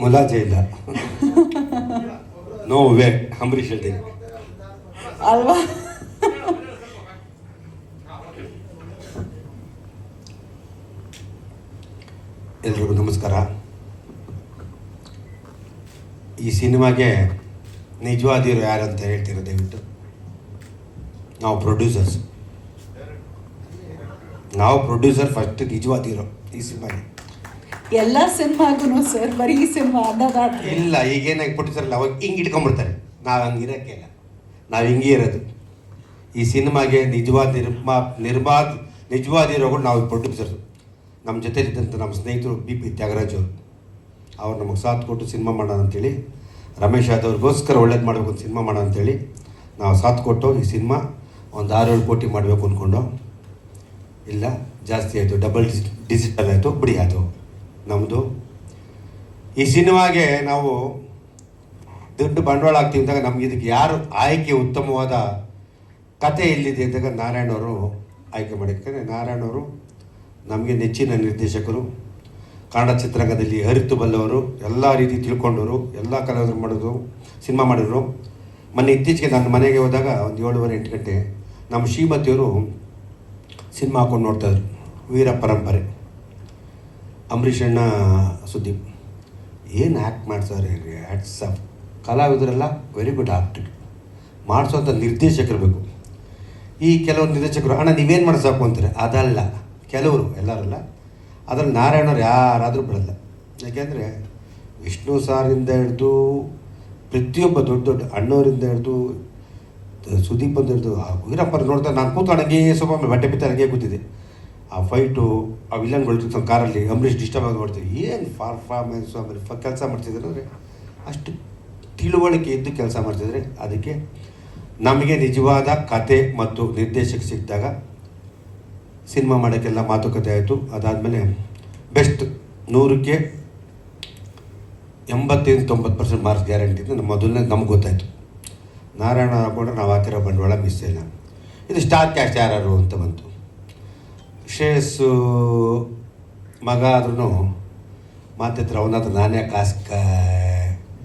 ಮುಲಾಜೆ ಇಲ್ಲ no way Ambareesh ಹೇಳ್ತೀನಿ ಅಲ್ವಾ ಎಲ್ರಿಗೂ ನಮಸ್ಕಾರ ಈ ಸಿನಿಮಾಗೆ ನಿಜವಾದಿರೋ ಯಾರಂತ ಹೇಳ್ತೀರಾ ದಯವಿಟ್ಟು ನಾವು ಪ್ರೊಡ್ಯೂಸರ್ಸ್ ನಾವು ಪ್ರೊಡ್ಯೂಸರ್ ಫಸ್ಟ್ ನಿಜವಾದಿರೋ ಈ ಸಿನಿಮಾಗೆ ಎಲ್ಲ ಸಿನಿಮಾಗೂ ಸರ್ ಬರೀ ಸಿನಿಮಾ ಅನ್ನೋದಾದ್ರೆ. ಇಲ್ಲ ಈಗೇನಾಗಿ ಪ್ರೊಡ್ಯೂಸರ್ ಅವಾಗ ಹಿಂಗೆ ಇಟ್ಕೊಂಡ್ಬಿಡ್ತಾರೆ. ನಾವು ಹಂಗೆ ಇರೋಕ್ಕಿಲ್ಲ ನಾವು ಹಿಂಗೆ ಇರೋದು. ಈ ಸಿನಿಮಾಗೆ ನಿಜವಾದ ನಿರ್ಮಾ, ನಿರ್ಮಾದ ಕೂಡ ನಾವು ಪ್ರೊಡ್ಯೂಸರ್ಸ್. ನಮ್ಮ ಜೊತೆ ಇದ್ದಂಥ ನಮ್ಮ ಸ್ನೇಹಿತರು ಬಿ ಪಿ ತ್ಯಾಗರಾಜ್ ಅವರು. ಅವ್ರು ನಮಗೆ ಸಾಥ್ ಕೊಟ್ಟು ಸಿನಿಮಾ ಮಾಡೋಣ ಅಂತೇಳಿ, ರಮೇಶ್ ಯಾದವ್ರಿಗೋಸ್ಕರ ಒಳ್ಳೇದು ಮಾಡಬೇಕು ಅಂತ ಸಿನಿಮಾ ಮಾಡೋಣ ಅಂತೇಳಿ, ನಾವು ಸಾಥ್ ಕೊಟ್ಟು ಈ ಸಿನಿಮಾ ಒಂದು ಆರು ಏಳು ಕೋಟಿ ಮಾಡಬೇಕು ಅಂದ್ಕೊಂಡು ಇಲ್ಲ, ಜಾಸ್ತಿ ಆಯಿತು, ಡಬಲ್ ಡಿಜಿಟ್ ಡಿಜಿಟಲ್ ಆಯಿತು, ಬಿಡಿ ಆಯಿತು. ನಮ್ಮದು ಈ ಸಿನಿಮಾಗೆ ನಾವು ದುಡ್ಡು ಬಂಡವಾಳ ಆಗ್ತೀವಿ ಅಂದಾಗ ನಮ್ಗೆ ಇದಕ್ಕೆ ಯಾರು ಆಯ್ಕೆ ಉತ್ತಮವಾದ ಕತೆ ಎಲ್ಲಿದೆ ಅಂದಾಗ ನಾರಾಯಣವರು ಆಯ್ಕೆ ಮಾಡಿರ್ತಾರೆ. ನಾರಾಯಣವರು ನಮಗೆ ನೆಚ್ಚಿನ ನಿರ್ದೇಶಕರು. ಕನ್ನಡ ಚಿತ್ರರಂಗದಲ್ಲಿ ಅರಿತು ಬಲ್ಲವರು, ಎಲ್ಲ ರೀತಿ ತಿಳ್ಕೊಂಡವರು, ಎಲ್ಲ ಕಲಾವಿದರು ಮಾಡಿದ್ರು, ಸಿನಿಮಾ ಮಾಡಿದ್ರು. ಮೊನ್ನೆ ಇತ್ತೀಚೆಗೆ ನನ್ನ ಮನೆಗೆ ಹೋದಾಗ ಒಂದು ಏಳುವರೆ ಎಂಟು ಗಂಟೆ ನಮ್ಮ ಶ್ರೀಮತಿಯವರು ಸಿನಿಮಾ ಹಾಕೊಂಡು ನೋಡ್ತಾಯಿದ್ರು ವೀರ ಪರಂಪರೆ. ಅಂಬರೀಷ್ ಅಣ್ಣ ಸುದೀಪ್, ಏನು ಆ್ಯಕ್ಟ್ ಮಾಡ್ತಾರೆ ಆ್ಯಕ್ಟ್ಸ್ ಕಲಾವಿದರೆಲ್ಲ ವೆರಿ ಗುಡ್ ಆಕ್ಟರ್ ಮಾಡಿಸೋಂಥ ನಿರ್ದೇಶಕರು ಬೇಕು. ಈ ಕೆಲವು ನಿರ್ದೇಶಕರು, ಅಣ್ಣ, ನೀವೇನು ಮಾಡಿ ಸಾಕು ಅಂತಾರೆ. ಅದಲ್ಲ. ಕೆಲವರು, ಎಲ್ಲರಲ್ಲ. ಅದರಲ್ಲಿ ನಾರಾಯಣವ್ರು ಯಾರಾದರೂ ಬಿಡಲ್ಲ ಯಾಕೆಂದರೆ, ವಿಷ್ಣು ಸಾರಿಂದ ಹಿಡಿದು ಪ್ರತಿಯೊಬ್ಬ ದೊಡ್ಡ ದೊಡ್ಡ ಅಣ್ಣವರಿಂದ ಹಿಡಿದು, ಸುದೀಪ್ ಅಂತ ಹಿಡಿದು ವೀರಪ್ಪರು ನೋಡ್ತಾ ನಾನು ಕೂತು ಹಂಗೆ ಸ್ವಲ್ಪ ಬಟ್ಟೆ ಬಿತ್ತ ಹಂಗೆ ಕೂತಿದ್ದೆ. ಆ ಫೈಟು ಆ ವಿಲನ್ಗಳು ಕಾರಲ್ಲಿ ಅಂಬರೀಷ್ ಡಿಸ್ಟರ್ಬ್ ಆಗಿ ಏನು ಪರ್ಫಾರ್ಮೆನ್ಸು ಆಮೇಲೆ ಫ ಕೆಲಸ ಮಾಡ್ತಿದ್ರು ಅಂದರೆ ಅಷ್ಟು ತಿಳುವಳಿಕೆ ಇದ್ದು ಕೆಲಸ ಮಾಡ್ತಿದ್ರೆ ಅದಕ್ಕೆ ನಮಗೆ ನಿಜವಾದ ಕತೆ ಮತ್ತು ನಿರ್ದೇಶಕ ಸಿಕ್ಕಿದಾಗ ಸಿನಿಮಾ ಮಾಡೋಕ್ಕೆಲ್ಲ ಮಾತುಕತೆ ಆಯಿತು. ಅದಾದಮೇಲೆ ಬೆಸ್ಟ್ ನೂರಕ್ಕೆ ಎಂಬತ್ತೈದು, ತೊಂಬತ್ತು ಪರ್ಸೆಂಟ್ ಮಾರ್ಕ್ಸ್ ಗ್ಯಾರಂಟಿ ಅಂತ ನಮ್ಮ ಮೊದಲನೇ ನಮ್ಗೆ ಗೊತ್ತಾಯಿತು. ನಾರಾಯಣ ಕೂಡ ನಾವು ಹಾಕಿರೋ ಬಂಡವಾಳ ಮಿಸ್ ಇಲ್ಲ. ಇದು ಸ್ಟಾರ್ ಕ್ಯಾಸ್ಟ್ ಯಾರು ಅಂತ ಬಂತು. ಶ್ರೇಯಸ್ಸು ಮಗ ಆದ್ರೂ ಮಾತತ್ರ ಅವನ ಹತ್ರ ನಾನೇ ಕಾಸು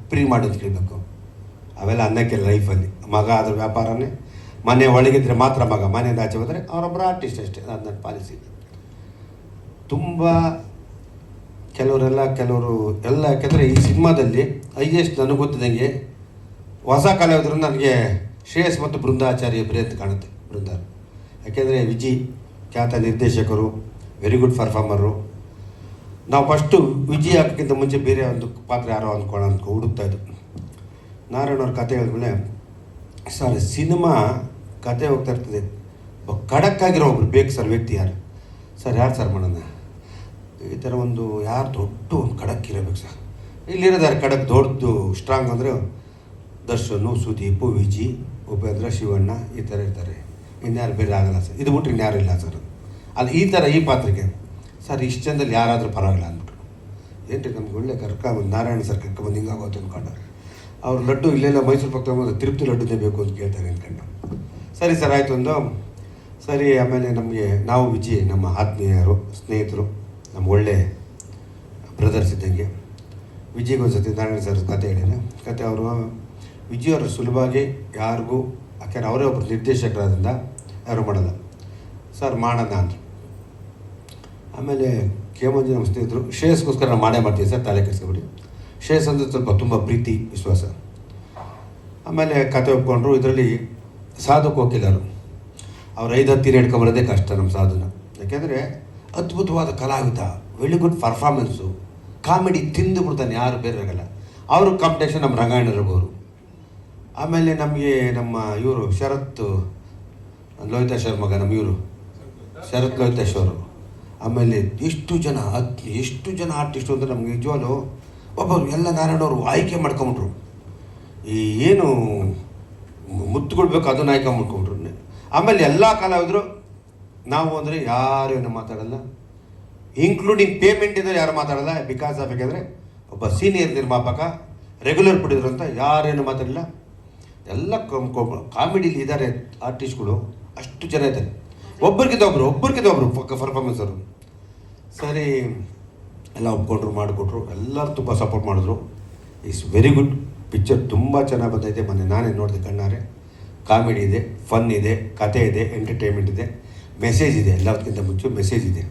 ಫ್ರೀ ಮಾಡೋದು ಕೇಳಬೇಕು. ಅವೆಲ್ಲ ಅನ್ನಕ್ಕೆ ಲೈಫಲ್ಲಿ. ಮಗ ಆದ್ರ ವ್ಯಾಪಾರನೇ. ಮನೆ ಒಳಗಿದ್ರೆ ಮಾತ್ರ ಮಗ. ಮನೆಯಿಂದ ಆಚೆ ಹೋದರೆ ಅವರೊಬ್ಬರ ಆರ್ಟಿಸ್ಟ್ ಅಷ್ಟೇ. ಅದು ನನ್ನ ಪಾಲಿಸಿ. ತುಂಬ ಕೆಲವರೆಲ್ಲ, ಕೆಲವರು ಎಲ್ಲ, ಯಾಕೆಂದರೆ ಈ ಸಿನಿಮಾದಲ್ಲಿ ಹೈಯೆಸ್ಟ್ ನನಗೆ ಗೊತ್ತಿದ್ದಂಗೆ ಹೊಸ ಕಲಾವಿದರು ನನಗೆ ಶ್ರೇಯಸ್ ಮತ್ತು ಬೃಂದಾಚಾರ್ಯ ಇಬ್ಬರೇ ಅಂತ ಕಾಣುತ್ತೆ. ಬೃಂದ ಯಾಕೆಂದರೆ ವಿಜಿ. ಖ್ಯಾತ ನಿರ್ದೇಶಕರು ವೆರಿ ಗುಡ್ ಪರ್ಫಾರ್ಮರು ನಾವು ಫಸ್ಟು ವಿಜಿ ಹಾಕೋಕ್ಕಿಂತ ಮುಂಚೆ ಬೇರೆ ಒಂದು ಪಾತ್ರ ಯಾರೋ ಅಂದ್ಕೊಳ್ಳೋ ಅಂದ್ಕೊ, ಹುಡುಕ್ತಾ ಇದ್ದು ನಾರಾಯಣವ್ರ ಕತೆ ಹೇಳಿದ್ಮೇಲೆ, ಸರ್, ಸಿನಿಮಾ ಕತೆ ಹೋಗ್ತಾ ಇರ್ತದೆ. ಆಗಿರೋ ಒಬ್ರು ಬೇಕು ಸರ್, ವ್ಯಕ್ತಿ ಯಾರು? ಸರ್ ಯಾರು ಸರ್ ಮಾಡೋಣ? ಈ ಥರ ಒಂದು ಯಾರು ದೊಡ್ಡ ಒಂದು ಖಡಕ್ ಇರಬೇಕು ಸರ್. ಇಲ್ಲಿರೋದಾರೆ ಖಡಕ್ ದೊಡ್ಡದು ಸ್ಟ್ರಾಂಗ್ ಅಂದರೆ ದರ್ಶನು, ಸುದೀಪು, ವಿಜಿ, ಉಪೇಂದ್ರ, ಶಿವಣ್ಣ, ಈ ಥರ ಇರ್ತಾರೆ. ಇನ್ಯಾರು ಬೇರೆ ಆಗಲ್ಲ ಸರ್. ಇದು ಬಿಟ್ಟು ಇನ್ಯಾರು ಇಲ್ಲ ಸರ್ ಅದು. ಈ ಥರ ಈ ಪಾತ್ರಕ್ಕೆ. ಸರ್, ಇಷ್ಟು ಜನದಲ್ಲಿ ಯಾರಾದರೂ ಪರವಾಗಿಲ್ಲ ಅಂದ್ಬಿಟ್ರು. ಏನ್ರಿ ನಮ್ಗೆ ಒಳ್ಳೆ ಕರ್ಕೊಂಬಂದು ನಾರಾಯಣ ಸರ್ ಕರ್ಕೊಂಬಂದು ಹಿಂಗಾಗೋದು ಅಂದ್ಕೊಂಡು ಅವ್ರು ಲಡ್ಡು ಇಲ್ಲೆಲ್ಲ ಮೈಸೂರು ಪಕ್ಕ ಬಂದು ತಿರುಪತಿ ಲಡ್ಡುನೇ ಬೇಕು ಅಂತ ಕೇಳ್ತಾರೆ ಅಂದ್ಕೊಂಡು ಸರಿ ಸರ್, ಆಯಿತು ಒಂದು. ಸರಿ, ಆಮೇಲೆ ನಮಗೆ ನಾವು ವಿಜಯ್, ನಮ್ಮ ಆತ್ಮೀಯರು, ಸ್ನೇಹಿತರು, ನಮ್ಮ ಒಳ್ಳೆ ಬ್ರದರ್ಸ್ ಇದ್ದಂಗೆ ವಿಜಯ್ಗೆ ಒಂದು ಸತಿ ನಾರಾಯಣ ಸರ್ ಕತೆ ಹೇಳಿದೆ. ಕತೆ ಅವರು, ವಿಜಯ್ ಅವರು ಸುಲಭವಾಗಿ ಯಾರಿಗೂ, ಯಾಕೆಂದ್ರೆ ಅವರೇ ಒಬ್ಬರು ನಿರ್ದೇಶಕರಾದ್ರಿಂದ ಯಾರು ಮಾಡಲ್ಲ ಸರ್, ಮಾಡೋಣ ಅಂದರು. ಆಮೇಲೆ ಕೇಮಂಜಿ ನಮ್ಮ ಸ್ನೇಹಿತರು, ಶ್ರೇಯಸ್ಗೋಸ್ಕರ ನಾವು ಮಾಡೇ ಮಾಡ್ತೀವಿ ಸರ್, ತಲೆ ಕೆಡಿಸ್ಕೊಬಿಡಿ. ಶ್ರೇಯಸ್ ಅಂದರೆ ಸ್ವಲ್ಪ ತುಂಬ ಪ್ರೀತಿ, ವಿಶ್ವಾಸ. ಆಮೇಲೆ ಕತೆ ಒಪ್ಕೊಂಡ್ರು, ಇದರಲ್ಲಿ ಸಾಧು ಕೋಕಿಲರು ಅವ್ರು. ಐದು ಹತ್ತಿರ ಹಿಡ್ಕೊಂಬರೋದೇ ಕಷ್ಟ ನಮ್ಮ ಸಾಧುನ. ಯಾಕೆಂದರೆ ಅದ್ಭುತವಾದ ಕಲಾವಿದ ವೆರಿ ಗುಡ್ ಪರ್ಫಾರ್ಮೆನ್ಸು ಕಾಮಿಡಿ ತಿಂದು ಬಿಡ್ತಾನೆ, ಯಾರು ಬೇರೆ ಆಗಲ್ಲ. ಅವರು ಕಾಂಪಿಟೇಷನ್ ನಮ್ಮ ರಂಗಾಯಣ ರಘುವರು ಆಮೇಲೆ ನಮಗೆ ನಮ್ಮ ಇವರು ಶರತ್ ಲೋಹಿತಾಶ್ವರ್ ಮಗ ನಮ್ಮ ಇವರು ಶರತ್ ಲೋಹಿತಾಶ್ವರು ಆಮೇಲೆ ಎಷ್ಟು ಜನ ಅತಿ ಎಷ್ಟು ಜನ ಆರ್ಟಿಸ್ಟು ಅಂತ ನಮ್ಗೆ ನಿಜವಾಗ್ಲು ಒಬ್ಬರು ಎಲ್ಲ ನಾರಾಯಣವರು ಆಯ್ಕೆ ಮಾಡ್ಕೊಂಬಿಟ್ರು ಈ ಏನು ಮುತ್ತುಕೊಳ್ಬೇಕು ಅದನ್ನ ಆಯ್ಕೆ ಮಾಡ್ಕೊಂಬಿಟ್ರು ಆಮೇಲೆ ಎಲ್ಲ ಕಲಾವಿದರು ನಾವು ಅಂದರೆ ಯಾರು ಏನು ಮಾತಾಡಲ್ಲ. ಇನ್ಕ್ಲೂಡಿಂಗ್ ಪೇಮೆಂಟ್ ಇದ್ದರೆ ಯಾರು ಮಾತಾಡಲ್ಲ. ಬಿಕಾಸ್ ಆಫ್ ಯಾಕೆಂದರೆ ಒಬ್ಬ ಸೀನಿಯರ್ ನಿರ್ಮಾಪಕ ರೆಗ್ಯುಲರ್ ಬಿಡಿದ್ರು ಅಂತ ಯಾರೇನು ಮಾತಾಡಲ್ಲ ಎಲ್ಲ ಕಾಮಿಡಿಲಿ ಇದ್ದಾರೆ ಆರ್ಟಿಸ್ಟ್ಗಳು ಅಷ್ಟು ಜನ ಇದ್ದಾರೆ. ಒಬ್ಬರಿಗಿಂತ ಒಬ್ಬರು ಒಬ್ಬರಿಗಿಂತ ಒಬ್ಬರು ಪರ್ಫಾರ್ಮೆನ್ಸ್ ಅವರು. ಸರಿ, ಎಲ್ಲ ಒಪ್ಕೊಂಡ್ರು, ಮಾಡಿಕೊಟ್ರು, ಎಲ್ಲರೂ ತುಂಬ ಸಪೋರ್ಟ್ ಮಾಡಿದ್ರು. ಇಟ್ಸ್ ವೆರಿ ಗುಡ್ ಪಿಕ್ಚರ್ ತುಂಬ ಚೆನ್ನಾಗಿ ಬಂದೈತೆ. ಮೊನ್ನೆ ನಾನೇ ನೋಡಿದೆ ಕಣ್ಣಾರೆ. ಕಾಮಿಡಿ ಇದೆ ಫನ್ ಇದೆ, ಕತೆ ಇದೆ ಎಂಟರ್ಟೈನ್ಮೆಂಟ್ ಇದೆ. ಮೆಸೇಜ್ ಇದೆ, ಎಲ್ಲದಕ್ಕಿಂತ ಮುಂಚೆ ಮೆಸೇಜ್ ಇದೆ.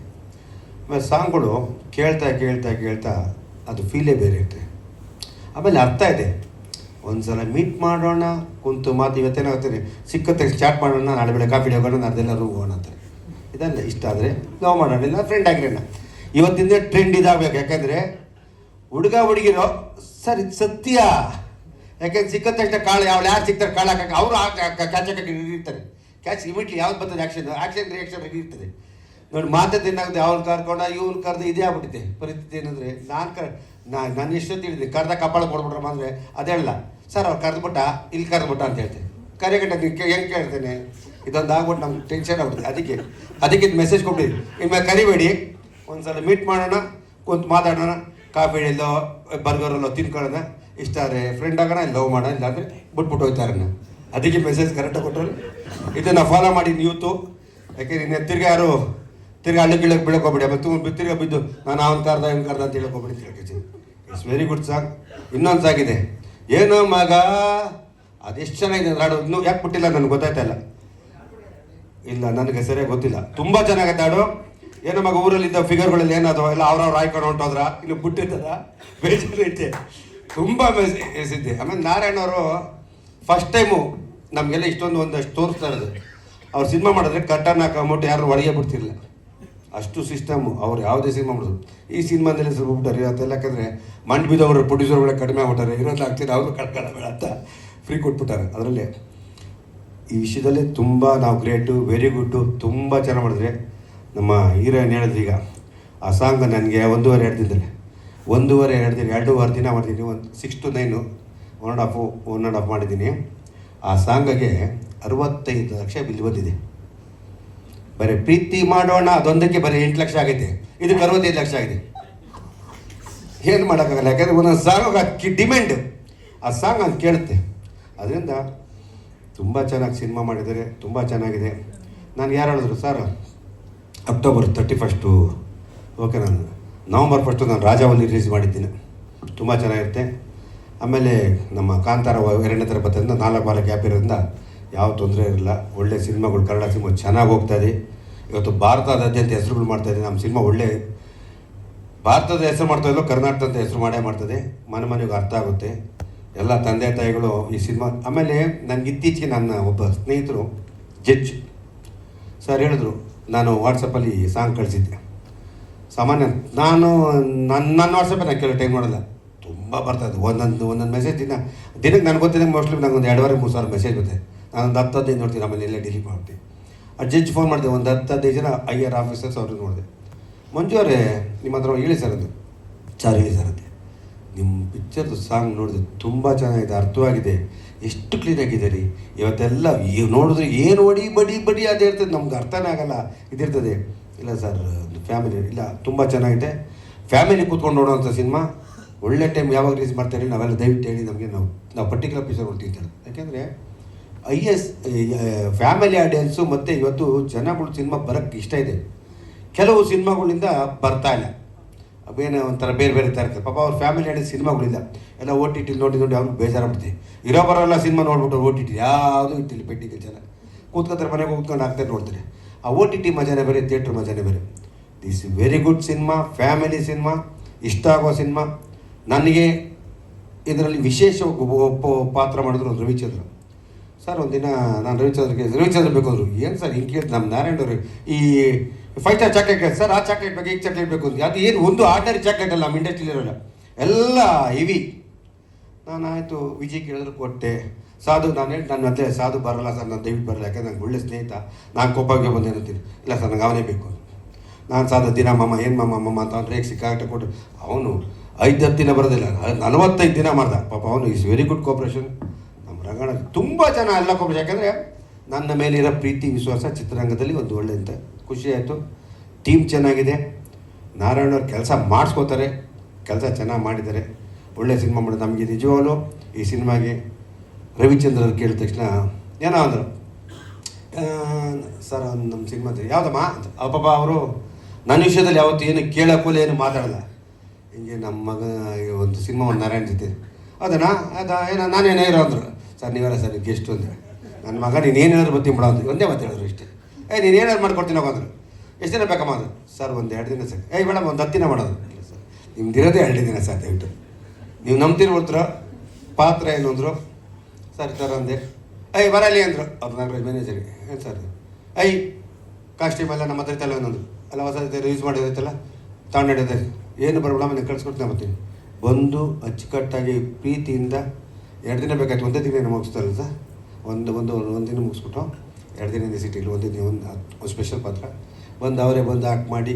ಆಮೇಲೆ ಸಾಂಗ್ಗಳು ಕೇಳ್ತಾ ಕೇಳ್ತಾ ಕೇಳ್ತಾ ಅದು ಫೀಲೇ ಬೇರೆ ಇರ್ತದೆ ಆಮೇಲೆ ಅರ್ಥ ಇದೆ. ಒಂದು ಸಲ ಮೀಟ್ ಮಾಡೋಣ, ಕುಂತು ಮಾತು ಇವತ್ತೇನಾಗ್ತದೆ ಸಿಕ್ಕತ್ತೆ ಚಾಟ್ ಮಾಡೋಣ, ನಾಳೆ ಬೆಳೆ ಕಾಫಿ ಹೋಗೋಣ ನಾಡ್ದೆಲ್ಲರೂ ಹೋಗೋಣ ಅಂತಾರೆ ಇದಲ್ಲ ಇಷ್ಟ ಆದರೆ ನಾವು ಮಾಡೋಣ, ಇಲ್ಲ ಫ್ರೆಂಡ್ ಆಗಿರೋಣ ಇವತ್ತಿಂದ ಟ್ರೆಂಡ್ ಇದಾಗಬೇಕು. ಯಾಕಂದರೆ ಹುಡುಗ, ಹುಡುಗಿರೋ, ಸರ್, ಸತ್ಯ. ಯಾಕೆಂದ್ರೆ ಸಿಕ್ಕ ತಕ್ಷಣ ಕಾಳು ಯಾವ ಯಾರು ಸಿಗ್ತಾರೆ ಕಾಳು ಹಾಕಕ್ಕೆ, ಅವರು ಕ್ಯಾಚಕ್ಕೆ ಇರ್ತಾರೆ. ಕ್ಯಾಚ್ ಇಮಿಟ್ಲಿ ಯಾವ್ದು ಬರ್ತದೆ ಆ್ಯಕ್ಷನ್ ಆ್ಯಕ್ಷನ್ ರಿಯಾಕ್ಷನ್ ಇರ್ತದೆ. ನೋಡಿ ಮಾತದ್ದು ಏನಾಗುತ್ತೆ ಅವ್ರು ಕರ್ಕೊಂಡ ಇವ್ರು ಕರೆದು ಇದೇ ಆಗ್ಬಿಟ್ಟಿದೆ. ಪರಿಸ್ಥಿತಿ ಏನಂದರೆ ನಾನು ಕ ನಾನು ಎಷ್ಟೊತ್ತು ಹೇಳಿದೆ ಕರ್ದ ಕಪಾಳ ಕೊಡ್ಬಿಟ್ರಮ್ಮ ಅಂದರೆ ಅದೇ ಹೇಳಲ್ಲ ಸರ್, ಅವ್ರು ಕರೆದ್ಬಿಟ್ಟ ಇಲ್ಲಿ ಕರೆದ್ಬಿಟ್ಟ ಅಂತ ಹೇಳ್ತೇನೆ ಕರೆಗಟ್ಟ ಹೆಂಗೆ ಕೇಳ್ತೇನೆ? ಇದೊಂದು ಆಗ್ಬಿಟ್ಟು ನಮ್ಗೆ ಟೆನ್ಷನ್ ಆಗ್ಬಿಟ್ಟಿದೆ ಅದಕ್ಕೆ ಅದಕ್ಕೆ ಇದು ಮೆಸೇಜ್ ಕೊಟ್ಟಿದ್ದೆ ನಿಮ್ಮ ಕರಿಬೇಡಿ. ಒಂದ್ಸಲ ಮೀಟ್ ಮಾಡೋಣ, ಕೂತು ಮಾತಾಡೋಣ. ಕಾಫಿ ಎಲ್ಲೋ ಬರ್ಗರಲ್ಲೋ ತಿನ್ಕೊಳ್ಳೋಣ. ಇಷ್ಟ ಆದರೆ ಫ್ರೆಂಡ್ ಆಗೋಣ, ಇಲ್ಲ ಲವ್ ಮಾಡೋಣ ಇಲ್ಲಾಂದರೆ ಬಿಟ್ಬಿಟ್ಟು ಹೋಗ್ತಾರಣ್ಣ ಅದಕ್ಕೆ ಮೆಸೇಜ್ ಕರೆಕ್ಟಾಗಿ ಕೊಟ್ಟರು ಇದನ್ನು ಫಾಲೋ ಮಾಡಿ ಯೂತು ಯಾಕೆಂದ್ರೆ ಇನ್ನು ತಿರ್ಗಿ ಯಾರು, ತಿರ್ಗಿ ಹಳ್ಳಿ ಗಿಳಕ್ಕೆ ಬೀಳಕೋಬೇಡಿ ತುಂಬ ತಿರ್ಗಿ ಬಿದ್ದು, ನಾನು ಅವ್ನು ಕರ್ದ, ಇವ್ನು ಕರ್ದ ಅಂತ ಹೇಳ್ಕೊಬೇಡಿ ಹೇಳ್ಕೊಳ್ತೀನಿ ಇಟ್ಸ್ ವೆರಿ ಗುಡ್ ಸಾಂಗ್ ಇನ್ನೊಂದು ಸಾಗಿದೆ ಏನೋ ಮಗ? ಅದೆಷ್ಟು ಚೆನ್ನಾಗಿದೆ ಹಾಡು ಇನ್ನೂ ಯಾಕೆ ಬಿಟ್ಟಿಲ್ಲ ನನಗೆ ಗೊತ್ತಾಯ್ತಾ ಇಲ್ಲ. ಇಲ್ಲ, ನನಗೆ ಸರಿಯಾಗಿ ಗೊತ್ತಿಲ್ಲ. ತುಂಬ ಚೆನ್ನಾಗೈತೆ ಹಾಡು ಏನೋ ಮಗ, ಊರಲ್ಲಿದ್ದ ಫಿಗರ್ಗಳಲ್ಲಿ ಏನಾದ್ರು ಎಲ್ಲ ಅವ್ರವ್ರು ಆಯ್ಕೊಂಡು ಹೊಂಟೋದ್ರ? ಇಲ್ಲಿ ಬಿಟ್ಟಿದ್ದಾರ? ಬೇಜಾರೈತೆ ತುಂಬ ಮೆಸಿದ್ದೆ ಆಮೇಲೆ ನಾರಾಯಣ ಅವರು ಫಸ್ಟ್ ಟೈಮು ನಮಗೆಲ್ಲ ಇಷ್ಟೊಂದು ಒಂದಷ್ಟು ತೋರಿಸ್ತಾ ಇರೋದು. ಅವ್ರು ಸಿನಿಮಾ ಮಾಡಿದ್ರೆ ಕಟ್ಟನ್ ಹಾಕೊಂಬಿಟ್ಟು ಯಾರು ಒಳಗೆ ಬಿಡ್ತಿರ್ಲಿಲ್ಲ. ಅಷ್ಟು ಸಿಸ್ಟಮ್ ಅವ್ರು ಯಾವುದೇ ಸಿನಿಮಾ ಮಾಡೋದು ಈ ಸಿನಿಮಾದಲ್ಲಿ ಸ್ವಲ್ಪ ಬಿಟ್ಟಾರೆ ಇವತ್ತೆಲ್ಲ ಯಾಕಂದರೆ ಮಂಡ್ ಬಿದ್ದವರು ಪ್ರೊಡ್ಯೂಸರ್ಗಳೇ ಕಡಿಮೆ ಆಗ್ಬಿಟ್ಟಾರೆ, ಇರೋದು ಆಗ್ತಿದೆ ಅವರು ಬೇಡ ಅಂತ ಫ್ರೀ ಕೊಟ್ಬಿಟ್ಟಾರೆ. ಅದರಲ್ಲಿ ಈ ವಿಷಯದಲ್ಲಿ ತುಂಬ ನಾವು ಗ್ರೇಟು ವೆರಿ ಗುಡ್ಡು ತುಂಬ ಚೆನ್ನಾಗಿ ಮಾಡಿದ್ರೆ ನಮ್ಮ ಹೀರೋಯಿನ್ ಹೇಳಿದ್ರು ಈಗ, ಆ ಸಾಂಗ್ ನನಗೆ ಒಂದೂವರೆ ಎರಡು ದಿನದಲ್ಲಿ ಒಂದೂವರೆ ಎರಡು ದಿನ ಎರಡೂವರೆ ದಿನ ಮಾಡಿದ್ದೀನಿ ಒಂದು six two nine one and half one and half ಮಾಡಿದ್ದೀನಿ. ಆ ಸಾಂಗಿಗೆ ಅರವತ್ತೈದು ಲಕ್ಷ ಬಿಲ್ ಬಂದಿದೆ. ಬರೀ ಪ್ರೀತಿ ಮಾಡೋಣ, ಅದೊಂದಕ್ಕೆ ಬರೀ ಎಂಟು ಲಕ್ಷ ಆಗೈತೆ. ಇದಕ್ಕೆ ಅರವತ್ತೈದು ಲಕ್ಷ ಆಗಿದೆ. ಏನು ಮಾಡೋಕ್ಕಾಗಲ್ಲ? ಯಾಕಂದ್ರೆ ಒಂದೊಂದು ಸಾಂಗ್ ಕಿ ಡಿಮ್ಯಾಂಡ್ ಆ ಸಾಂಗ್ ಹಂಗೆ ಕೇಳುತ್ತೆ. ಅದರಿಂದ ತುಂಬ ಚೆನ್ನಾಗಿ ಸಿನಿಮಾ ಮಾಡಿದ್ದಾರೆ, ತುಂಬ ಚೆನ್ನಾಗಿದೆ. ನಾನು ಯಾರು ಹೇಳಿದ್ರು? Sir October thirty first okay ನಾನು ನವಂಬರ್ ಫಸ್ಟು ನಾನು ರಾಜವಲ್ಲಿ ರಿಲೀಸ್ ಮಾಡಿದ್ದೀನಿ. ತುಂಬ ಚೆನ್ನಾಗಿರುತ್ತೆ. ಆಮೇಲೆ ನಮ್ಮ ಕಾಂತಾರ ಎರಡನೇ ಥರ ಬರ್ತದಿಂದ ನಾಲ್ಕು ವಾರ ಗ್ಯಾಪ್ ಇರೋದ್ರಿಂದ ಯಾವ ತೊಂದರೆ ಇರಲಿಲ್ಲ ಒಳ್ಳೆ ಸಿನಿಮಾಗಳು ಕನ್ನಡ ಸಿನಿಮಾ ಚೆನ್ನಾಗಿ ಹೋಗ್ತಾ ಇದೆ. ಇವತ್ತು ಭಾರತದಾದ್ಯಂತ ಹೆಸರುಗಳು ಮಾಡ್ತಾ ಇದೆ. ನಮ್ಮ ಸಿನಿಮಾ ಒಳ್ಳೆ ಭಾರತದ ಹೆಸರು ಮಾಡ್ತಾ ಇಲ್ಲೋ ಕರ್ನಾಟಕದ ಹೆಸರು ಮಾಡೇ ಮಾಡ್ತದೆ. ಮನೆ ಮನೆಗೆ ಅರ್ಥ ಆಗುತ್ತೆ. ಎಲ್ಲ ತಂದೆ ತಾಯಿಗಳು ಈ ಸಿನಿಮಾ ಆಮೇಲೆ ನನಗೆ ಇತ್ತೀಚೆಗೆ ನನ್ನ ಒಬ್ಬ ಸ್ನೇಹಿತರು ಜಡ್ಜ್ ಸರ್ ಹೇಳಿದ್ರು, ನಾನು ವಾಟ್ಸಪ್ಪಲ್ಲಿ ಸಾಂಗ್ ಕಳಿಸಿದ್ದೆ. ಸಾಮಾನ್ಯ ನಾನು ನನ್ನ ನನ್ನ ವಾಟ್ಸಪ್ಪಲ್ಲಿ ನಾನು ಕೆಲವು ಟೈಮ್ ನೋಡಲ್ಲ. ತುಂಬ ಬರ್ತದೆ ಒಂದೊಂದು ಒಂದೊಂದು ಮೆಸೇಜ್ ದಿನ ದಿನಕ್ಕೆ ನನಗೆ ಗೊತ್ತಿದ್ದಂಗೆ ಮೋಸ್ಟ್ಲಿ ನಂಗೆ ಒಂದು ಎರಡುವರೆ ಮೂರು ಸಾವಿರ ಮೆಸೇಜ್ ಬರುತ್ತೆ. ನಾನು ಒಂದು ಹತ್ತು ಹದಿನೈದು ನೋಡ್ತೀನಿ, ನಮ್ಮ ಎಲ್ಲ ಡಿಲೀಟ್ ಮಾಡ್ತೀನಿ. ಆ ಜಡ್ಜ್ ಫೋನ್ ಮಾಡಿದೆ, ಒಂದು ಹತ್ತು ಹದಿನೈದು ಜನ ಐ ಆರ್ ಆಫೀಸರ್ಸ್ ಅವ್ರಿಗೆ ನೋಡಿದೆ. ಮಂಜು ಅವರೇ, ನಿಮ್ಮ ಹತ್ರ ಹೇಳಿ ಸರ್ ಅದು. ಸರ್, ಹೇಳಿ ಸರ್ ಅಂತೆ. ನಿಮ್ಮ ಪಿಕ್ಚರ್ದು ಸಾಂಗ್ ನೋಡಿದೆ ತುಂಬ ಚೆನ್ನಾಗಿದೆ, ಅರ್ಥವಾಗಿದೆ. ಎಷ್ಟು ಕ್ಲೀನಾಗಿದೆ ರೀ. ಇವತ್ತೆಲ್ಲ ನೋಡಿದ್ರೆ ಏನು ಹೊಡಿ ಬಡಿ ಬಡಿ ಅದೇ ಇರ್ತದೆ. ನಮ್ಗೆ ಅರ್ಥನೇ ಆಗಲ್ಲ. ಇದಿರ್ತದೆ ಇಲ್ಲ ಸರ್, ಒಂದು ಫ್ಯಾಮಿಲಿ ಇಲ್ಲ, ತುಂಬ ಚೆನ್ನಾಗಿದೆ. ಫ್ಯಾಮಿಲಿ ಕೂತ್ಕೊಂಡು ನೋಡೋವಂಥ ಸಿನಿಮಾ ಒಳ್ಳೆ ಟೈಮ್ ಯಾವಾಗ ರಿಲೀಸ್ ಮಾಡ್ತಾರೆ ನಾವೆಲ್ಲ ದಯವಿಟ್ಟು ಹೇಳಿ ನಮಗೆ ನಾವು ನಾವು ಪರ್ಟಿಕ್ಯುಲರ್ ಪಿಕ್ಚರ್ ನೋಡ್ತೀವಿ ಅಂತ ಯಾಕೆಂದರೆ ಐ ಎಸ್ ಫ್ಯಾಮಿಲಿ ಆಡಿಯನ್ಸು ಮತ್ತು ಇವತ್ತು ಜನಗಳು ಸಿನಿಮಾ ಬರೋಕ್ಕೆ ಇಷ್ಟ ಇದೆ. ಕೆಲವು ಸಿನಿಮಾಗಳಿಂದ ಬರ್ತಾ ಇಲ್ಲ. ಏನು ಒಂಥರ ಬೇರೆ ಬೇರೆ ಥರ ಇರ್ತದೆ. ಪಾಪ ಅವ್ರ ಫ್ಯಾಮಿಲಿ ಆಡಿಯನ್ಸ್ ಸಿನಿಮಾಗಳಿಲ್ಲ ಎಲ್ಲ ಓ ಟಿ ಟಿಲಿ ನೋಡಿ ನೋಡಿ ಅವ್ರಿಗೆ ಬೇಜಾರಾಗ್ಬಿಡ್ತೀವಿ ಇರೋ ಬರೋಲ್ಲ ಸಿನಿಮಾ ನೋಡ್ಬಿಟ್ಟು ಓ ಟಿ ಟಿ ಯಾವುದೂ ಇಟ್ಟಿಲ್ಲ ಪೆಟ್ಟಿಗೆ ಜನ. ಕೂತ್ಕೊತಾರೆ ಮನೆಗೆ ಕೂತ್ಕೊಂಡು ಆಗ್ತಾರೆ ನೋಡ್ತಾರೆ. ಆ ಓ ಟಿ ಟಿ ಮಜಾನೇ ಬೇರೆ ಥಿಯೇಟ್ರ್ ಮಜಾನೇ ಬೇರೆ. This very good cinema family cinema ಇಷ್ಟ ಆಗೋ ಸಿನಿಮಾ ನನಗೆ ಇದರಲ್ಲಿ ವಿಶೇಷ ಪಾತ್ರ ಮಾಡಿದ್ರು ರವಿಚಂದ್ರ. ಸರ್ ಒಂದಿನ ನಾನು ರವಿಚಂದ್ರಗೆ ರವಿಚಂದ್ರ ಬೇಕು ಅಂದರು. ಏನು ಸರ್ ಹಿಂಗೆ ಕೇಳಿದ್ರು ನಮ್ಮ ನಾರಾಯಣ ಅವರು ಈ ಫೈವ್ ಸ್ಟಾರ್ ಚಾಕ್ಲೇಟ್ ಸರ್, ಆ ಚಾಕ್ಲೇಟ್ ಬೇಕು ಈಗ ಚಾಕ್ಲೇಟ್ ಬೇಕು ಅಂತ ಅದು ಏನು ಒಂದು ಆರ್ಡಿನರಿ ಚಾಕ್ಲೇಟ್ ಅಲ್ಲ, ನಮ್ಮ ಇಂಡಸ್ಟ್ರಿಲಿ ಇರೋಲ್ಲ. ಎಲ್ಲ ಹೆವಿ ನಾನು ಆಯಿತು, ವಿಜಯ್ ಕೇಳಿದ್ರು ಕೊಟ್ಟೆ. ಸಾಧು, ನಾನು ಹೇಳಿ ನನ್ನ ಮತ್ತೆ ಸಾಧು ಬರಲ್ಲ ಸರ್, ನಾನು ದಯವಿಟ್ಟು ಬರಲ್ಲ. ಯಾಕಂದ್ರೆ ನಂಗೆ ಒಳ್ಳೆ ಸ್ನೇಹಿತ. ನಾನು ಕೊಪ್ಪಗೆ ಬಂದೆ ಅಂತೀನಿ ಇಲ್ಲ ಸರ್, ನಂಗೆ ಅವನೇ ಬೇಕು ನಾನು ಸಾಧು, ದಿನ ಮಮ್ಮ, ಏನು ಮಮ್ಮ ಮಮ್ಮ ಅಂತ ಅವ್ನು ರೇಗ್ ಕೊಟ್ಟು, ಅವನು ಐದು ಹತ್ತು ದಿನ ಬರೋದಿಲ್ಲ. ನಲವತ್ತೈದು ದಿನ ಮಾಡ್ದ. ಪಾಪ ಅವನು ಇಸ್ ವೆರಿ ಗುಡ್ ಕೋಪ್ರೇಷನ್ ರಂಗಣ ತುಂಬ ಜನ ಎಲ್ಲ ಕೊಬ್ಬರಿ ಯಾಕಂದರೆ ನನ್ನ ಮೇಲಿರೋ ಪ್ರೀತಿ, ವಿಶ್ವಾಸ ಚಿತ್ರರಂಗದಲ್ಲಿ ಒಂದು ಒಳ್ಳೆಯಂತ ಖುಷಿ ಆಯಿತು. ಟೀಮ್ ಚೆನ್ನಾಗಿದೆ. ನಾರಾಯಣವ್ರು ಕೆಲಸ ಮಾಡಿಸ್ಕೋತಾರೆ. ಕೆಲಸ ಚೆನ್ನಾಗಿ ಮಾಡಿದ್ದಾರೆ. ಒಳ್ಳೆ ಸಿನಿಮಾ ಮಾಡಿ ನಮಗೆ ನಿಜವಾಗಲೂ. ಈ ಸಿನಿಮಾಗೆ ರವಿಚಂದ್ರ ಅವ್ರು ಕೇಳಿದ ತಕ್ಷಣ ಏನೋ ಅಂದರು. ಸರ್ ನಮ್ಮ ಸಿನಿಮಾ ಯಾವುದಮ್ಮ? ಅಂತ ಅಪ್ಪಪ್ಪ ಅವರು ನನ್ನ ವಿಷಯದಲ್ಲಿ ಯಾವತ್ತು ಏನು ಕೇಳೋಕ್ಕೂ ಏನು ಮಾತಾಡಲ್ಲ. ಹಿಂಗೆ ನಮ್ಮ ಮಗ ಒಂದು ಸಿನಿಮಾ ಒಂದು ನಾರಾಯಣ ಜೊತೆ. ಅದನ್ನ, ಅದ, ಏನೋ ನಾನೇನೇ ಇರೋ ಅಂದರು. ಸರ್, ನೀವೆಲ್ಲ ಸರ್ ಗೆಸ್ಟ್ ಅಂದರೆ ನನ್ನ ಮಗ, ನೀನು ಏನೇನಾದ್ರು ಬರ್ತೀನಿ ಬಿಡೋ ಅಂದ್ರು ಒಂದೇ ಮಾತು ಹೇಳಿದ್ರು ಇಷ್ಟೇ. ಏ, ನೀನು ಏನಾದ್ರು ಮಾಡ್ಕೊಡ್ತೀನಿ ಹೋಗೋದ್ರು ಎಷ್ಟು ದಿನ ಬೇಕಮ್ಮ ಅದು ಸರ್, ಒಂದು ಎರಡು ದಿನ ಸರ್. ಏಯ್ ಮೇಡಮ್, ಒಂದು ಹತ್ತು ದಿನ ಮಾಡೋದು. ಇಲ್ಲ ಸರ್. ನಿಮ್ದಿರೋದೇ ಎರಡು ದಿನ ಸರ್, ದಯವಿಟ್ಟು. ನೀವು ನಂಬ್ತೀರಿ ಬಿಡ್ತೀರೋ ಪಾತ್ರ ಏನು ಅಂದರು? ಸರ್ ಸರ್ ಅಂದೆ. ಐ ಬರಲಿ ಅಂದರು. ಅವ್ರು ನಾಗರಾಜ್ ಮ್ಯಾನೇಜರ್ಗೆ ಏನು ಸರ್ ಐ ಕಾಸ್ಟ್ಯೂಮ್ ಎಲ್ಲ ನಮ್ಮ ಹತ್ರ ಇತ್ತಲ್ಲ ಏನಂದ್ರು? ಅಲ್ಲ ಹೊಸ ಯೂಸ್ ಮಾಡಿದೈತಲ್ಲ ತಗೊಂಡಿದ್ದೆ ಏನು ಬರಬೇಡ ಮನೆ ಕಳ್ಸಿಕೊಡ್ತೀನಿ ಬರ್ತೀನಿ. ಬಂದು ಅಚ್ಚುಕಟ್ಟಾಗಿ ಪ್ರೀತಿಯಿಂದ ಎರಡು ದಿನ ಬೇಕಾಯ್ತು, ಒಂದೇ ದಿನ ಮುಗಿಸ್ತಾರಲ್ಲ ಸರ್? ಒಂದು ಒಂದು ಒಂದು ದಿನ ಮುಗಿಸ್ಬಿಟ್ಟು ಎರಡು ದಿನದಿಂದ ಸಿಟಿಲಿ, ಒಂದೇ ದಿನ, ಒಂದು ಸ್ಪೆಷಲ್ ಪಾತ್ರ. ಬಂದು ಅವರೇ ಬಂದು ಹಾಕಿ ಮಾಡಿ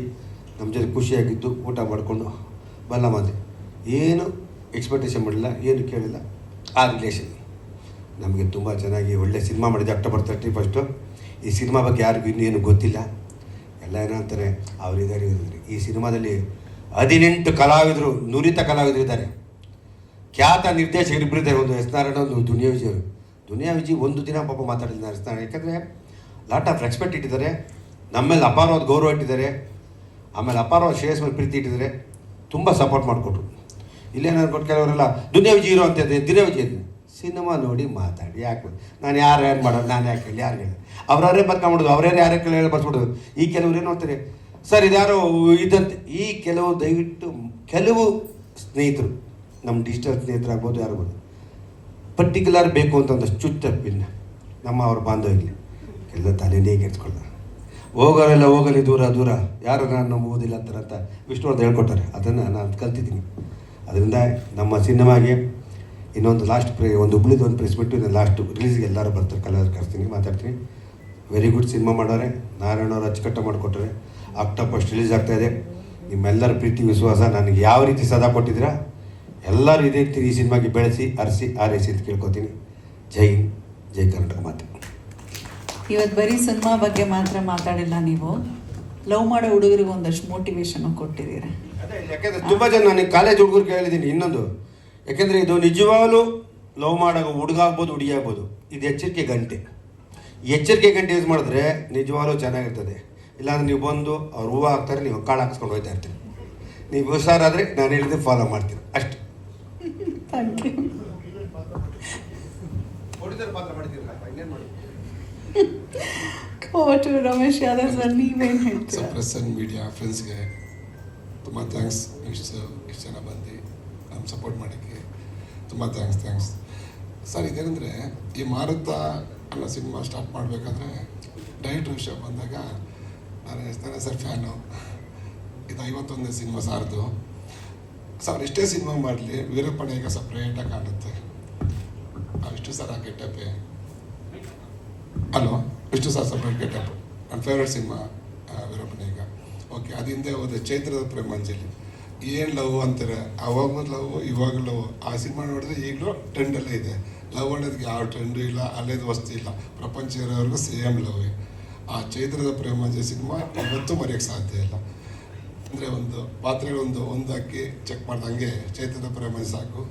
ನಮ್ಮ ಜೊತೆ ಖುಷಿಯಾಗಿದ್ದು ಊಟ ಮಾಡಿಕೊಂಡು ಬಲ್ಲ ಮಂದಿ ಏನು ಎಕ್ಸ್ಪೆಕ್ಟೇಷನ್ ಮಾಡಿಲ್ಲ, ಏನು ಕೇಳಿಲ್ಲ. ಆ ರಿಲೇಷನ್ ನಮಗೆ ತುಂಬ ಚೆನ್ನಾಗಿ ಒಳ್ಳೆ ಸಿನಿಮಾ ಮಾಡಿದ್ದೆ ಅಕ್ಟೋಬರ್ ತರ್ಟಿ ಫಸ್ಟು ಈ ಸಿನಿಮಾ ಬಗ್ಗೆ ಯಾರಿಗೂ ಇನ್ನೇನು ಗೊತ್ತಿಲ್ಲ. ಎಲ್ಲ ಏನೋ ಅಂತಾರೆ, ಅವರಿದ್ದಾರೆ ಈ ಸಿನಿಮಾದಲ್ಲಿ ಹದಿನೆಂಟು ಕಲಾವಿದರು, ನುರಿತ ಕಲಾವಿದರು ಇದ್ದಾರೆ. ಖ್ಯಾತ ನಿರ್ದೇಶಕರು ಇಬ್ಬರು ಒಂದು ಎಸ್ ನಾರಾಯಣ, ಒಂದು ದುನಿಯಾ ವಿಜಯ್ ದುನಿಯಾ ವಿಜಯ್ ಒಂದು ದಿನ ಪಾಪ ಮಾತಾಡಿದ್ದಾರೆ ಎಸ್ ನಾರಾಯಣ ಯಾಕಂದರೆ ಲಾಟ್ ಆಫ್ ರೆಸ್ಪೆಕ್ಟ್ ಇಟ್ಟಿದ್ದಾರೆ. ನಮ್ಮೇಲೆ ಅಪಾರವಾದ ಗೌರವ ಇಟ್ಟಿದ್ದಾರೆ. ಆಮೇಲೆ ಅಪಾರವಾದ ಶ್ರೇಯಸ್ ಮೇಲೆ ಪ್ರೀತಿ ಇಟ್ಟಿದ್ದಾರೆ. ತುಂಬ ಸಪೋರ್ಟ್ ಮಾಡಿಕೊಟ್ರು. ಇಲ್ಲೇನಾದ್ರು ಕೊಟ್ಟು ಕೆಲವರೆಲ್ಲ, ದುನಿಯಾ ವಿಜಯ್ ಇರೋ ಅಂತ ದಿನೇ ವಿಜಯ್ ಸಿನಿಮಾ ನೋಡಿ ಮಾತಾಡಿ, ಯಾಕೆ ನಾನು ಯಾರು ಏನು ಮಾಡೋದು, ನಾನು ಯಾಕೆ ಹೇಳಿ, ಯಾರು ಹೇಳಿ. ಅವ್ರವರೇ ಬರ್ಕೊಂಬಿಡೋದು ಅವರೇ ಯಾರೇ ಕೇಳಿ ಹೇಳಿ ಬರ್ಸ್ಬಿಡೋದು ಈ ಕೆಲವ್ರು ಏನು ಅಂತಾರೆ ಸರ್ ಇದ್ಯಾರೋ, ಇದಂತೆ ಈ ಕೆಲವು ದಯವಿಟ್ಟು, ಕೆಲವು ಸ್ನೇಹಿತರು ನಮ್ಮ ಡಿಜಿಟಲ್ ಸ್ನೇಹಿತರಾಗ್ಬೋದು ಯಾರಾಗ್ಬೋದು ಪರ್ಟಿಕ್ಯುಲರ್ ಬೇಕು ಅಂತ ಚುಚ್ಚ ಪಿನ್ನ ನಮ್ಮ ಅವ್ರ ಬಾಂಧವ್ಯ ಎಲ್ಲ ತಲೆನೇ ಕೆಡ್ಸ್ಕೊಳ್ಳ ಹೋಗೋರೆಲ್ಲ ಹೋಗಲಿ, ದೂರ ದೂರ. ಯಾರು ನಾನು ನಂಬುವುದಿಲ್ಲ ಅಂತಾರೆ ಅಂತ ವಿಷ್ಣುವರ್ಧ ಹೇಳ್ಕೊಟ್ಟಾರೆ. ಅದನ್ನು ನಾನು ಕಲ್ತಿದ್ದೀನಿ. ಅದರಿಂದ ನಮ್ಮ ಸಿನಿಮಾಗೆ ಇನ್ನೊಂದು ಲಾಸ್ಟ್ ಪ್ರೇ ಒಂದು ಹುಬ್ಳಿದು ಒಂದು ಪ್ರೆಸ್ ಬಿಟ್ಟು ಇನ್ನು ಲಾಸ್ಟ್ ರಿಲೀಸ್ಗೆ ಎಲ್ಲರೂ ಬರ್ತಾರೆ. ಕಲರ್ ಕರ್ತೀನಿ ಮಾತಾಡ್ತೀನಿ. ವೆರಿ ಗುಡ್ ಸಿನಿಮಾ ಮಾಡೋರೆ. ನಾರಾಯಣ ಅವ್ರು ಅಚ್ಚುಕಟ್ಟ ಮಾಡಿಕೊಟ್ರೆ ಅಕ್ಟೋಬರ್ ರಿಲೀಸ್ ಆಗ್ತಾಯಿದೆ ನಿಮ್ಮೆಲ್ಲರ ಪ್ರೀತಿ, ವಿಶ್ವಾಸ, ನನಗೆ ಯಾವ ರೀತಿ ಸದಾ ಕೊಟ್ಟಿದ್ದೀರಾ? ಎಲ್ಲರೂ ಇದೇ ರೀತಿ ಈ ಸಿನಿಮಾಗೆ ಬೆಳೆಸಿ ಅರಸಿ ಆರೈಸಿ ಅಂತ ಕೇಳ್ಕೊತೀನಿ. ಜೈ ಹಿಂದ್, ಜೈ ಕರ್ನಾಟಕ ಮಾತೆ. ಇವತ್ತು ಬರೀ ಸಿನಿಮಾ ಬಗ್ಗೆ ಮಾತ್ರ ಮಾತಾಡಿಲ್ಲ ನೀವು. ಲವ್ ಮಾಡೋ ಹುಡುಗರಿಗೆ ಒಂದಷ್ಟು ಮೋಟಿವೇಶನ್ ಕೊಟ್ಟಿದ್ದೀರ. ಅದೇ ಯಾಕೆಂದ್ರೆ ತುಂಬ ಜನ ನಾನು ಕಾಲೇಜ್ ಹುಡುಗರಿಗೆ ಹೇಳಿದ್ದೀನಿ ಇನ್ನೊಂದು ಯಾಕೆಂದರೆ ಇದು ನಿಜವಾಗಲೂ ಲವ್ ಮಾಡೋ ಹುಡುಗ ಆಗ್ಬೋದು ಹುಡುಗಿ ಆಗ್ಬೋದು ಇದು ಎಚ್ಚರಿಕೆ ಗಂಟೆ. ಎಚ್ಚರಿಕೆ ಗಂಟೆ ಯೂಸ್ ಮಾಡಿದ್ರೆ ನಿಜವಾಗ್ಲೂ ಚೆನ್ನಾಗಿರ್ತದೆ. ಇಲ್ಲಾಂದ್ರೆ ನೀವು ಬಂದು ಅವ್ರು ಹೂವು ಹಾಕ್ತಾರೆ ನೀವು ಕಾಳು ಹಾಕ್ಸ್ಕೊಂಡು ಹೋಗ್ತಾ ಇರ್ತೀರಿ. ನೀವು ಹುಷಾರಾದರೆ ನಾನು ಹೇಳಿದ್ರೆ ಫಾಲೋ ಮಾಡ್ತೀನಿ. ಅಷ್ಟೇ. ಮಾಡಿ? ಓಟು ರಮೇಶ್ ಯಾದವ್ ಸರ್ ನೀವೇನು ಹೇಳ್ತೀರಾ? ಪ್ರೆಸ್ ಆ್ಯಂಡ್ ಮೀಡಿಯಾ ಫ್ರೆಂಡ್ಸ್ಗೆ ತುಂಬ ಥ್ಯಾಂಕ್ಸ್ ಇಷ್ಟು ಇಷ್ಟು ಜನ ಬಂದು ನಮ್ಮ ಸಪೋರ್ಟ್ ಮಾಡೋಕ್ಕೆ ತುಂಬ ಥ್ಯಾಂಕ್ಸ್ ಥ್ಯಾಂಕ್ಸ್ ಸರ್ ಇದೇನೆಂದರೆ ಈ ಮಾರುತ ಅನ್ನೋ ಸಿನಿಮಾ ಸ್ಟಾರ್ಟ್ ಮಾಡಬೇಕಾದ್ರೆ ಡೈರೆಕ್ಟರ್ ವಿಷಯ ಬಂದಾಗ ನಾನು ಸರ್ ಫ್ಯಾನು ಇದು ಐವತ್ತೊಂದನೇ ಸಿನಿಮಾ ಸಾರ್ದು. ಸರ್, ಎಷ್ಟೇ ಸಿನಿಮಾ ಮಾಡಲಿ, ವೀರಪ್ಪನ ಈಗ ಸಪ್ರೇಟಾಗಿ ಕಾಣುತ್ತೆ. ವಿಷ್ಣು ಸರ್ ಆ ಗೆಟಪ್ಪೆ hello Vishnu sir separate getup. ನನ್ನ ಫೇವ್ರೆಟ್ ಸಿನಿಮಾ ವೀರಪ್ಪನ ಈಗ. ಓಕೆ ಅದು ಹಿಂದೆ ಹೋದ ಚೈತ್ರದ ಪ್ರೇಮಾಂಜಲಿ ಏನು ಲವ್ ಅಂತಾರೆ? ಅವಾಗ ಲವ್, ಇವಾಗ ಲವ್. ಆ ಸಿನಿಮಾ ನೋಡಿದ್ರೆ ಈಗಲೂ ಟ್ರೆಂಡಲ್ಲೇ ಇದೆ. ಲವ್ ಅನ್ನೋದಕ್ಕೆ ಯಾವ ಟ್ರೆಂಡು ಇಲ್ಲ, ಅಲ್ಲೇದು ವಸ್ತು ಇಲ್ಲ. ಪ್ರಪಂಚ ಇರೋವರೆಗೂ ಸೇಮ್ ಲವ್ ಆ ಚೈತ್ರದ ಪ್ರೇಮಾಂಜಲಿ ಸಿನಿಮಾ ಯಾವತ್ತೂ ಮರೆಯೋಕ್ಕೆ ಸಾಧ್ಯ ಇಲ್ಲ. ಅಂದರೆ ಒಂದು ಪಾತ್ರೆ ಒಂದು ಅಕ್ಕಿ ಚೆಕ್ ಮಾಡ್ದಂಗೆ ಚೈತನ್ಯ ಪ್ರೇಮ ಸಾಕು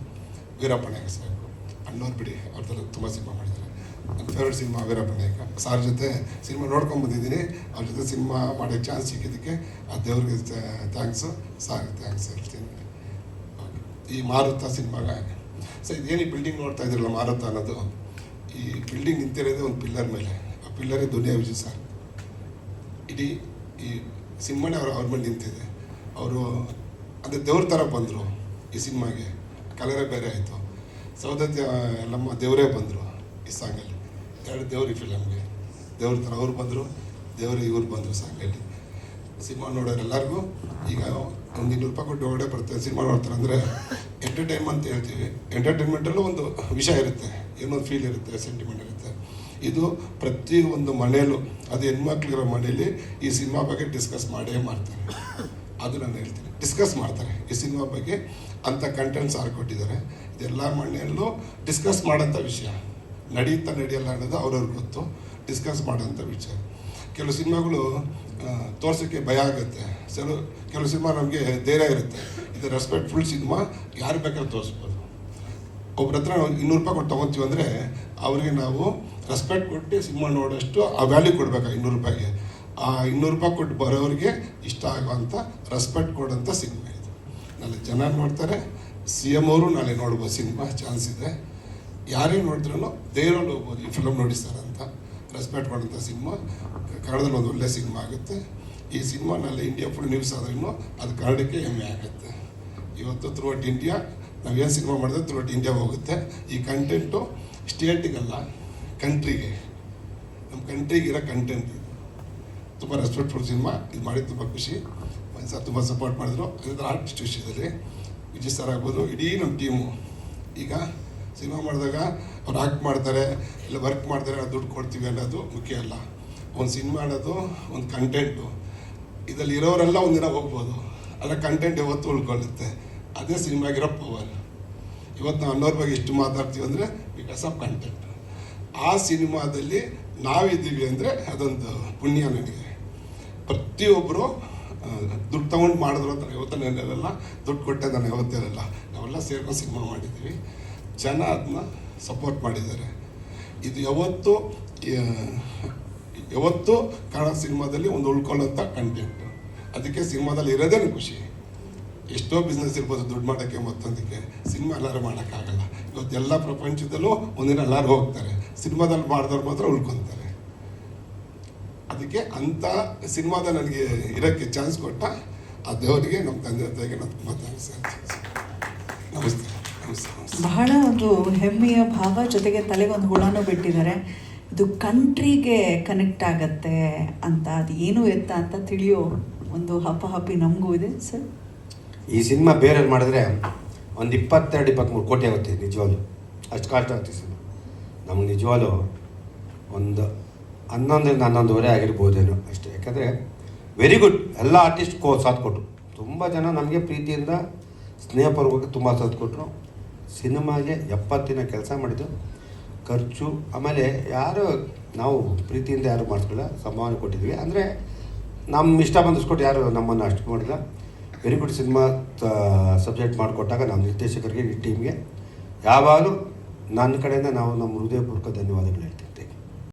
ವೀರಪ್ಪನಾಯಕ ಸಾಕು. ಅಣ್ಣವ್ರು ಬಿಡಿ, ಅವ್ರ ಥರ ತುಂಬ ಸಿನಿಮಾ ಮಾಡಿದ್ದಾರೆ. ನನ್ನ ಫೇವ್ರೆಟ್ ಸಿನಿಮಾ ವೀರಪ್ಪನಾಯಕ ಸಾರ್ ಜೊತೆ ಸಿನಿಮಾ ನೋಡ್ಕೊಂಡು ಬಂದಿದ್ದೀನಿ. ಅವ್ರ ಜೊತೆ ಸಿನಿಮಾ ಮಾಡೋ ಚಾನ್ಸ್ ಸಿಕ್ಕಿದ್ದಕ್ಕೆ ಆ ದೇವ್ರಿಗೆ ಥ್ಯಾಂಕ್ಸು ಸಾರ್ ಥ್ಯಾಂಕ್ಸ್ ಹೇಳ್ತೀನಿ. ಈ ಮಾರುತ ಸಿನಿಮಾಗ ಸೊ ಇದೇನು ಈ ಬಿಲ್ಡಿಂಗ್ ನೋಡ್ತಾ ಇದ್ರಲ್ಲ ಮಾರುತ ಅನ್ನೋದು? ಈ ಬಿಲ್ಡಿಂಗ್ ನಿಂತಿರೋದೇ ಒಂದು ಪಿಲ್ಲರ್ ಮೇಲೆ. ಆ ಪಿಲ್ಲರೇ ದುನಿಯಾ ವಿಜಯ್ ಸರ್. ಇಡೀ ಈ ಸಿನಿಮಾನೇ ಅವ್ರ ಅವ್ರ ಮೇಲೆ ನಿಂತಿದೆ. ಅವರು ಅದೇ ದೇವ್ರ ಥರ ಬಂದರು ಈ ಸಿನಿಮಾಗೆ. ಕಲರೇ ಬೇರೆ ಆಯಿತು. ಸೌದತ್ಯ ಎಲ್ಲಮ್ಮ ದೇವರೇ ಬಂದರು ಈ ಸಾಂಗಲ್ಲಿ. ಎರಡು ದೇವ್ರ ಈ ಫಿಲಮ್ಗೆ ದೇವ್ರ ಥರ ಅವ್ರು ಬಂದರು, ದೇವರು ಇವ್ರು ಬಂದರು ಸಾಂಗಲ್ಲಿ. ಸಿನಿಮಾ ನೋಡೋರು ಎಲ್ಲರಿಗೂ ಈಗ ಒಂದು ಇನ್ನೂರು ರೂಪಾಯಿ ಕೊಟ್ಟು ಒಳಗಡೆ ಬರ್ತಾರೆ ಸಿನಿಮಾ ನೋಡ್ತಾರೆ ಅಂದರೆ ಎಂಟರ್ಟೈನ್ಮೆಂಟ್ ಅಂತ ಹೇಳ್ತೀವಿ. ಎಂಟರ್ಟೈನ್ಮೆಂಟಲ್ಲೂ ಒಂದು ವಿಷಯ ಇರುತ್ತೆ. ಏನೋ ಒಂದು ಫೀಲ್ ಇರುತ್ತೆ ಸೆಂಟಿಮೆಂಟ್ ಇರುತ್ತೆ. ಇದು ಪ್ರತಿ ಒಂದು ಮನೆಯಲ್ಲೂ, ಅದು ಹೆಣ್ಮಕ್ಳಿರೋ ಮನೇಲಿ ಈ ಸಿನಿಮಾ ಬಗ್ಗೆ ಡಿಸ್ಕಸ್ ಮಾಡೇ ಮಾಡ್ತಾರೆ. ಅದು ನಾನು ಹೇಳ್ತೀನಿ. ಡಿಸ್ಕಸ್ ಮಾಡ್ತಾರೆ. ಈ ಸಿನಿಮಾ ಬಗ್ಗೆ ಅಂಥ ಕಂಟೆಂಟ್ಸ್ ಆರು ಕೊಟ್ಟಿದ್ದಾರೆ. ಇದೆಲ್ಲ ಮಣ್ಣೆಲ್ಲೂ ಡಿಸ್ಕಸ್ ಮಾಡೋಂಥ ವಿಷಯ. ನಡೆಯುತ್ತಾ ನಡೆಯಲ್ಲ ಅನ್ನೋದು ಅವ್ರವ್ರಿಗೆ ಗೊತ್ತು. ಡಿಸ್ಕಸ್ ಮಾಡೋಂಥ ವಿಷಯ. ಕೆಲವು ಸಿನಿಮಾಗಳು ತೋರ್ಸೋಕ್ಕೆ ಭಯ ಆಗುತ್ತೆ. ಕೆಲವು ಕೆಲವು ಸಿನಿಮಾ ನಮಗೆ ಧೈರ್ಯ ಇರುತ್ತೆ. ಇದು ರೆಸ್ಪೆಕ್ಟ್ಫುಲ್ ಸಿನಿಮಾ ಯಾರು ಬೇಕಾದ್ರೂ ತೋರಿಸ್ಬೋದು. ಒಬ್ರ ಹತ್ರ ನಾವು ಇನ್ನೂರು ರೂಪಾಯಿ ಕೊಟ್ಟು ತೊಗೊತೀವಿ ಅಂದರೆ ಅವರಿಗೆ ನಾವು ರೆಸ್ಪೆಕ್ಟ್ ಕೊಟ್ಟು ಸಿನಿಮಾ ನೋಡೋಷ್ಟು ಆ ವ್ಯಾಲ್ಯೂ ಕೊಡಬೇಕು ಇನ್ನೂರು ರೂಪಾಯಿಗೆ? ಆ ಇನ್ನೂರು ರೂಪಾಯಿ ಕೊಟ್ಟು ಬರೋರಿಗೆ ಇಷ್ಟ ಆಗುವಂಥ ರೆಸ್ಪೆಕ್ಟ್ ಕೊಡೋಂಥ ಸಿನಿಮಾ ಇದು. ನಾಳೆ ಜನ ನೋಡ್ತಾರೆ ಸಿ ಎಂ ಅವರು ನಾಳೆ ನೋಡ್ಬೋದು ಸಿನಿಮಾ ಚಾನ್ಸ್ ಇದೆ. ಯಾರೇ ನೋಡಿದ್ರೂ ಧೈರ್ಯವಾಗಿ ಹೋಗ್ಬೋದು, ಈ ಫಿಲಮ್ ನೋಡಿ ಸರ್ ಅಂತ. ರೆಸ್ಪೆಕ್ಟ್ ಕೊಡೋಂಥ ಸಿನಿಮಾ ಕನ್ನಡದಲ್ಲಿ ಒಂದು ಒಳ್ಳೆ ಸಿನಿಮಾ ಆಗುತ್ತೆ. ಈ ಸಿನಿಮಾ ನಾಳೆ ಇಂಡಿಯಾ ಫುಲ್ ನ್ಯೂಸ್ ಆದ್ರೂ ಅದು ಕನ್ನಡಕ್ಕೆ ಹೆಮ್ಮೆ ಆಗುತ್ತೆ. ಇವತ್ತು ಥ್ರೂಔಟ್ ಇಂಡಿಯಾ ನಾವೇನು ಸಿನಿಮಾ ಮಾಡಿದ್ರೆ ಥ್ರೂಔಟ್ ಇಂಡಿಯಾ ಹೋಗುತ್ತೆ. ಈ ಕಂಟೆಂಟು ಸ್ಟೇಟಿಗಲ್ಲ ಕಂಟ್ರಿಗೆ ನಮ್ಮ ಕಂಟ್ರಿಗೆ ಇರೋ ಕಂಟೆಂಟ್ ತುಂಬ ರೆಸ್ಪೆಕ್ಟ್ಫುಲ್ ಸಿನಿಮಾ ಇದು ಮಾಡಿ ತುಂಬ ಖುಷಿ. ಒಂದು ಸರ್ ತುಂಬ ಸಪೋರ್ಟ್ ಮಾಡಿದ್ರು. ಅದರ ಆರ್ಟಿಸ್ಟ್ ವಿಷಯದಲ್ಲಿ ವಿಜಯ್ ಸರ್ ಆಗ್ಬೋದು, ಇಡೀ ನಮ್ಮ ಟೀಮು ಈಗ ಸಿನಿಮಾ ಮಾಡಿದಾಗ ಅವ್ರು ಆ್ಯಕ್ಟ್ ಮಾಡ್ತಾರೆ, ಇಲ್ಲ ವರ್ಕ್ ಮಾಡ್ತಾರೆ ದುಡ್ಡು ಕೊಡ್ತೀವಿ ಅನ್ನೋದು ಮುಖ್ಯ ಅಲ್ಲ. ಒಂದು ಸಿನಿಮಾ ಅನ್ನೋದು ಒಂದು ಕಂಟೆಂಟು ಇದರಲ್ಲಿ ಇರೋರೆಲ್ಲ ಒಂದಿನ ಹೋಗ್ಬೋದು. ಅಲ್ಲ ಕಂಟೆಂಟ್ ಯಾವತ್ತು ಉಳ್ಕೊಳ್ಳುತ್ತೆ. ಅದೇ ಸಿನಿಮಾಗಿರೋ ಪವರ್ ಇವತ್ತು ನಾವು ಅನ್ನೋರ ಬಗ್ಗೆ ಇಷ್ಟು ಮಾತಾಡ್ತೀವಿ ಅಂದರೆ ಬಿಕಾಸ್ ಆಫ್ ಕಂಟೆಂಟ್ ಆ ಸಿನಿಮಾದಲ್ಲಿ ನಾವಿದ್ದೀವಿ ಅಂದರೆ ಅದೊಂದು ಪುಣ್ಯ ನನಗೆ ಪ್ರತಿಯೊಬ್ಬರು ದುಡ್ಡು ತಗೊಂಡು ಮಾಡಿದ್ರು ಅಂತ ಯಾವತ್ತೂ ನೆನೆಲ್ಲ ದುಡ್ಡು ಕೊಟ್ಟೆ ನಾನು ಯಾವತ್ತಿರಲ್ಲ ನಾವೆಲ್ಲ ಸೇರ್ಕೊಂಡು ಸಿನಿಮಾ ಮಾಡಿದ್ದೀವಿ ಜನ ಅದನ್ನ ಸಪೋರ್ಟ್ ಮಾಡಿದ್ದಾರೆ. ಇದು ಯಾವತ್ತು ಯಾವತ್ತು ಕನ್ನಡ ಸಿನಿಮಾದಲ್ಲಿ ಒಂದು ಉಳ್ಕೊಳ್ಳೋಂಥ ಕಂಟೆಂಟ್ ಅದಕ್ಕೆ ಸಿನಿಮಾದಲ್ಲಿ ಇರೋದೇ ಖುಷಿ? ಎಷ್ಟೋ ಬಿಸ್ನೆಸ್ ಇರ್ಬೋದು ದುಡ್ಡು ಮಾಡೋಕ್ಕೆ ಮತ್ತೊಂದಕ್ಕೆ. ಸಿನಿಮಾ ಎಲ್ಲರೂ ಮಾಡೋಕ್ಕಾಗಲ್ಲ. ಇವತ್ತು ಎಲ್ಲ ಪ್ರಪಂಚದಲ್ಲೂ ಒಂದಿನ ಎಲ್ಲರೂ ಹೋಗ್ತಾರೆ. ಸಿನಿಮಾದಲ್ಲಿ ಮಾಡಿದವ್ರು ಮಾತ್ರ ಉಳ್ಕೊತಾರೆ. ಅದಕ್ಕೆ ಅಂಥ ಸಿನಿಮಾದ ನನಗೆ ಇರೋಕ್ಕೆ ಚಾನ್ಸ್ ಕೊಟ್ಟ ಆ ದೇವರಿಗೆ ನಮ್ಮ ತಂದೆ ತಾಯಿಗೆ ನಾನು ತುಂಬ ಥ್ಯಾಂಕ್ಸ್ ನಮಸ್ತೆ ಬಹಳ ಒಂದು ಹೆಮ್ಮೆಯ ಭಾವ ಜೊತೆಗೆ ತಲೆಗೆ ಒಂದು ಹುಳನೂ ಬಿಟ್ಟಿದ್ದಾರೆ. ಇದು ಕಂಟ್ರಿಗೆ ಕನೆಕ್ಟ್ ಆಗತ್ತೆ ಅಂತ ಅದು ಏನು ಎತ್ತ ಅಂತ ತಿಳಿಯೋ ಒಂದು ಹಪ್ಪಿ ನಮಗೂ ಇದೆ ಸರ್ ಈ ಸಿನಿಮಾ ಬೇರೆಯವ್ರು ಮಾಡಿದ್ರೆ ಒಂದು ಇಪ್ಪತ್ತೆರಡು ಇಪ್ಪತ್ತ್ಮೂರು ಕೋಟಿ ಆಗುತ್ತೆ ನಿಜವಾಗ್ಲು. ಅಷ್ಟು ಕಾಸ್ಟ್ ಆಗುತ್ತೆ ಸಿನಿಮಾ. ನಮ್ಗೆ ನಿಜವಾಗ್ಲು ಒಂದು ಹನ್ನೊಂದರಿಂದ ಹನ್ನೊಂದುವರೆ ಆಗಿರ್ಬೋದೇನೋ ಅಷ್ಟೇ. ಯಾಕಂದರೆ ವೆರಿ ಗುಡ್ ಎಲ್ಲ ಆರ್ಟಿಸ್ಟ್ ಕೋ ಸಾಥ್ ಕೊಟ್ಟರು ತುಂಬ ಜನ ನಮಗೆ ಪ್ರೀತಿಯಿಂದ ಸ್ನೇಹಪೂರ್ವಕ ತುಂಬ ಸಾಥ್ ಕೊಟ್ಟರು ಸಿನಿಮಾಗೆ ಎಪ್ಪತ್ತಿನ ಕೆಲಸ ಮಾಡಿದ್ದು. ಖರ್ಚು, ಆಮೇಲೆ ಯಾರು ನಾವು ಪ್ರೀತಿಯಿಂದ ಯಾರು ಮಾಡಿಸ್ಕೊಳ್ಳ ಸಂಭಾವನೆ ಕೊಟ್ಟಿದ್ವಿ. ಅಂದರೆ ನಮ್ಮ ಇಷ್ಟ ಬಂದಿಸ್ಕೊಟ್ಟು ಯಾರು ನಮ್ಮನ್ನು ಅಷ್ಟು ಮಾಡಿಲ್ಲ. ವೆರಿ ಗುಡ್ ಸಿನಿಮಾ ಸಬ್ಜೆಕ್ಟ್ ಮಾಡಿಕೊಟ್ಟಾಗ ನಮ್ಮ ನಿರ್ದೇಶಕರಿಗೆ, ಈ ಟೀಮ್ಗೆ ಯಾವಾಗಲೂ ನನ್ನ ಕಡೆಯಿಂದ ನಾವು ನಮ್ಮ ಹೃದಯಪೂರ್ವಕ ಧನ್ಯವಾದಗಳು ಹೇಳ್ತೀವಿ.